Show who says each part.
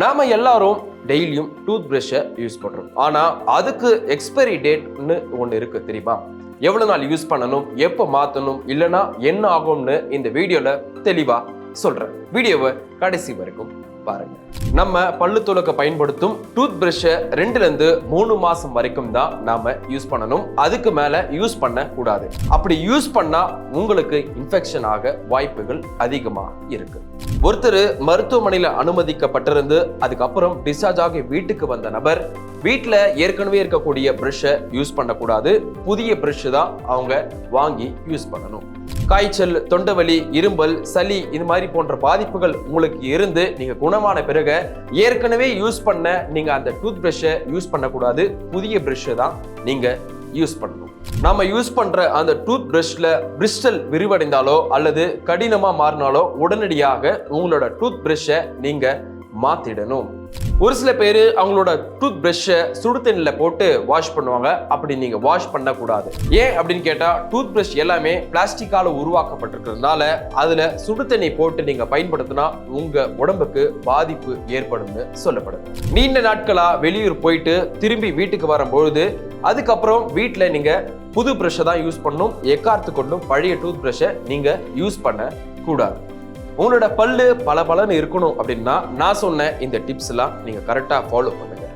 Speaker 1: நாம எல்லாரும் டெய்லியும் டூத் பிரஷ்ஷை யூஸ் பண்றோம். ஆனா அதுக்கு எக்ஸ்பைரி டேட்னு ஒன்று இருக்கு தெரியுமா? எவ்வளவு நாள் யூஸ் பண்ணணும் எப்போ மாத்தணும் இல்லைன்னா என்ன ஆகும்னு இந்த வீடியோல தெளிவா சொல்கிறேன் வீடியோவை கடைசி வரைக்கும் பாருங்க. நம்ம பல்லு துலக்க பயன்படுத்தும் டூத் பிரஷை ரெண்டுலேருந்து மூணு மாதம் வரைக்கும் தான் நாம் யூஸ் பண்ணணும். அதுக்கு மேலே யூஸ் பண்ணக்கூடாது. அப்படி யூஸ் பண்ணால் உங்களுக்கு இன்ஃபெக்ஷன் ஆக வாய்ப்புகள் அதிகமாக இருக்கு. ஒருத்தர் மருத்துவமனையில் அனுமதிக்கப்பட்டிருந்து அதுக்கப்புறம் டிஸ்சார்ஜ் ஆகி வீட்டுக்கு வந்த நபர் வீட்டில் ஏற்கனவே இருக்கக்கூடிய ப்ரெஷ்ஷை யூஸ் பண்ணக்கூடாது. புதிய ப்ரெஷ்ஷு தான் அவங்க வாங்கி யூஸ் பண்ணணும். காய்ச்சல் தொண்டவலி இரும்பல் சளி இது மாதிரி போன்ற பாதிப்புகள் உங்களுக்கு இருந்து நீங்க குணமான பிறகு ஏற்கனவே யூஸ் பண்ண நீங்க அந்த டூத் ப்ரெஷ்ஷை யூஸ் பண்ணக்கூடாது. புதிய ப்ரெஷ்ஷை தான் நீங்க யூஸ் பண்ணணும். நம்ம யூஸ் பண்ற அந்த டூத் பிரஷ்ல பிரிஸ்டல் விரிவடைந்தாலோ அல்லது கடினமா மாறினாலோ உடனடியாக உங்களோட டூத் பிரஷ்ஷை நீங்க மாத்திடணும். ஒரு சில பேர் அவங்களோட டூத் பிரஷ்ஷை சுடு தண்ணியில் போட்டு வாஷ் பண்ணுவாங்க. அப்படி நீங்கள் வாஷ் பண்ணக்கூடாது. ஏன் அப்படின்னு கேட்டால் டூத் பிரஷ் எல்லாமே பிளாஸ்டிக்கால் உருவாக்கப்பட்டிருக்கிறதுனால அதில் சுடு தண்ணி போட்டு நீங்கள் பயன்படுத்தினா உங்கள் உடம்புக்கு பாதிப்பு ஏற்படும்னு சொல்லப்படுது. நீண்ட நாட்களாக வெளியூர் போயிட்டு திரும்பி வீட்டுக்கு வரும்பொழுது அதுக்கப்புறம் வீட்டில் நீங்கள் புது ப்ரஷ்ஷை தான் யூஸ் பண்ணணும் எக்கார்த்து கொண்டும் பழைய டூத் ப்ரஷ்ஷை நீங்கள் யூஸ் பண்ண கூடாது உங்களோட பல்லு பல பலன்னு இருக்கணும் அப்படின்னா நான் சொன்ன இந்த டிப்ஸ் எல்லாம் நீங்க கரெக்டா ஃபாலோ பண்ணுங்க.